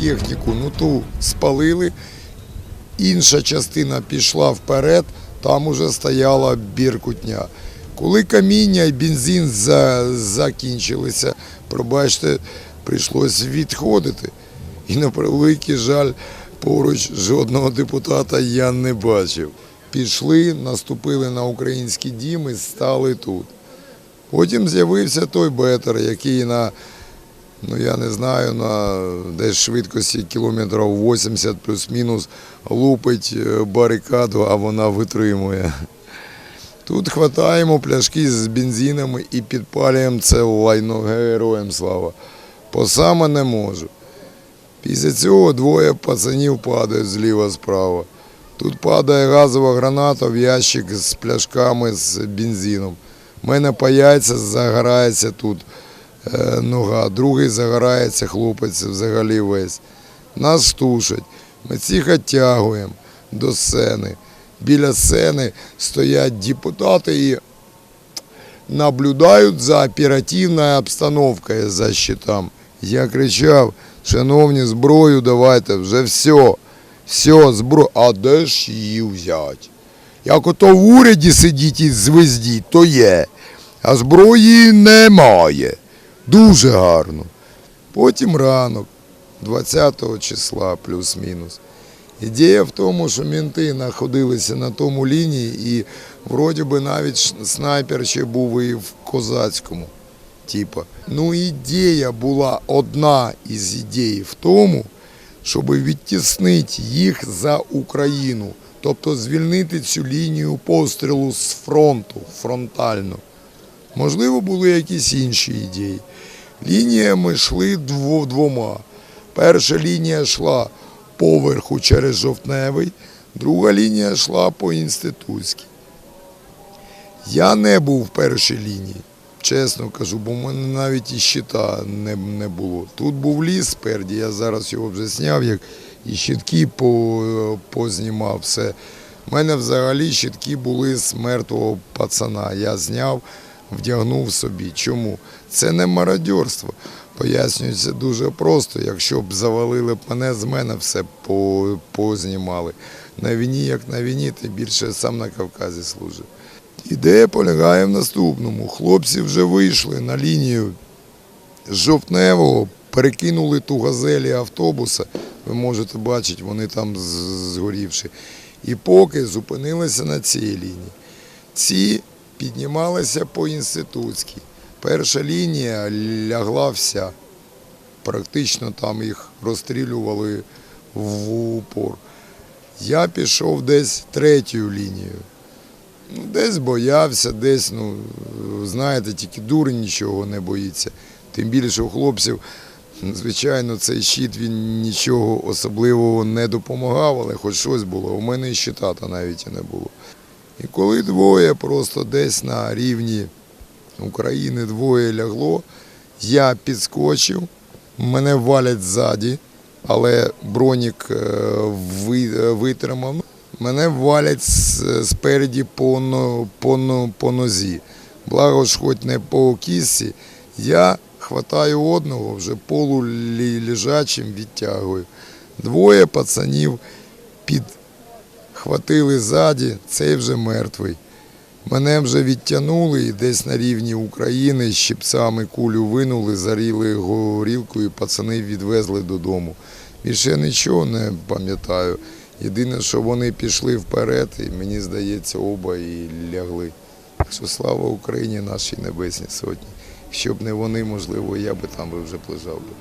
техніку, ну ту спалили, інша частина пішла вперед, там уже стояла біркутня. Коли каміння і бензин за, закінчилися, пробачте, прийшлося відходити. І на превеликий жаль, поруч жодного депутата я не бачив. Пішли, наступили на український дім і стали тут. Потім з'явився той бетер, який на, ну я не знаю, на десь швидкості кілометрів 80 плюс-мінус лупить е, барикаду, а вона витримує. Тут хватаємо пляшки з бензинами і підпалюємо це лайно героям слава. По саме не можу. Після цього двоє пацанів падають зліва справа. Тут падає газова граната в ящик з пляшками з бензином. У мене паяється, загорається тут нога, другий загорається, хлопець взагалі весь. Нас тушать. Ми всіх оттягуємо до сцени. Біля сцени стоять депутати і наблюдають за оперативною обстановкою за щитом. Я кричав, шановні, зброю давайте, вже все, все, зброю. А де ж її взяти? Як ото в уряді сидіть і звездіть, то є, а зброї немає. Дуже гарно. Потім ранок, 20 числа, плюс-мінус. Ідея в тому, що мінти знаходилися на тому лінії, і вроді би навіть снайпер ще був і в козацькому. Типа. Ну, ідея була одна із ідей в тому, щоб відтіснити їх за Україну, тобто звільнити цю лінію пострілу з фронту фронтально. Можливо, були якісь інші ідеї. Лініями йшли дво- двома. Перша лінія йшла поверху через жовтневий, друга лінія йшла по інститутській. Я не був в першій лінії, чесно кажу, бо в мене навіть і щита не, не було. Тут був ліс спереді, я зараз його вже зняв, як і щитки по, познімав все. У мене взагалі щитки були з мертвого пацана. Я зняв, вдягнув собі. Чому? Це не мародьорство. Пояснюється дуже просто. Якщо б завалили б мене, з мене все познімали. На війні, як на війні, ти більше сам на Кавказі служив. Ідея полягає в наступному. Хлопці вже вийшли на лінію жовтневого, перекинули ту газелі автобуса. Ви можете бачити, вони там згорівши. І поки зупинилися на цій лінії. Ці піднімалися по інститутській. Перша лінія лягла вся. Практично там їх розстрілювали в упор. Я пішов десь третьою лінією. Ну, десь боявся, десь, ну, знаєте, тільки дурень нічого не боїться. Тим більше у хлопців, звичайно, цей щит він нічого особливого не допомагав, але хоч щось було. У мене і щита навіть і не було. І коли двоє просто десь на рівні України двоє лягло, я підскочив, мене валять ззаді, але бронік е, е, витримав. Мене валять спереді по, по, по нозі. Благо ж хоч не по кісці, я хватаю одного, вже полулежачим відтягую. Двоє пацанів підхватили ззаді, цей вже мертвий. Мене вже відтягнули і десь на рівні України щипцями кулю винули, заріли горілкою, пацани відвезли додому. Більше я нічого не пам'ятаю. Єдине, що вони пішли вперед, і мені здається, оба і лягли. Так що слава Україні, нашій небесній сотні. Якщо б не вони, можливо, я би там вже лежав би.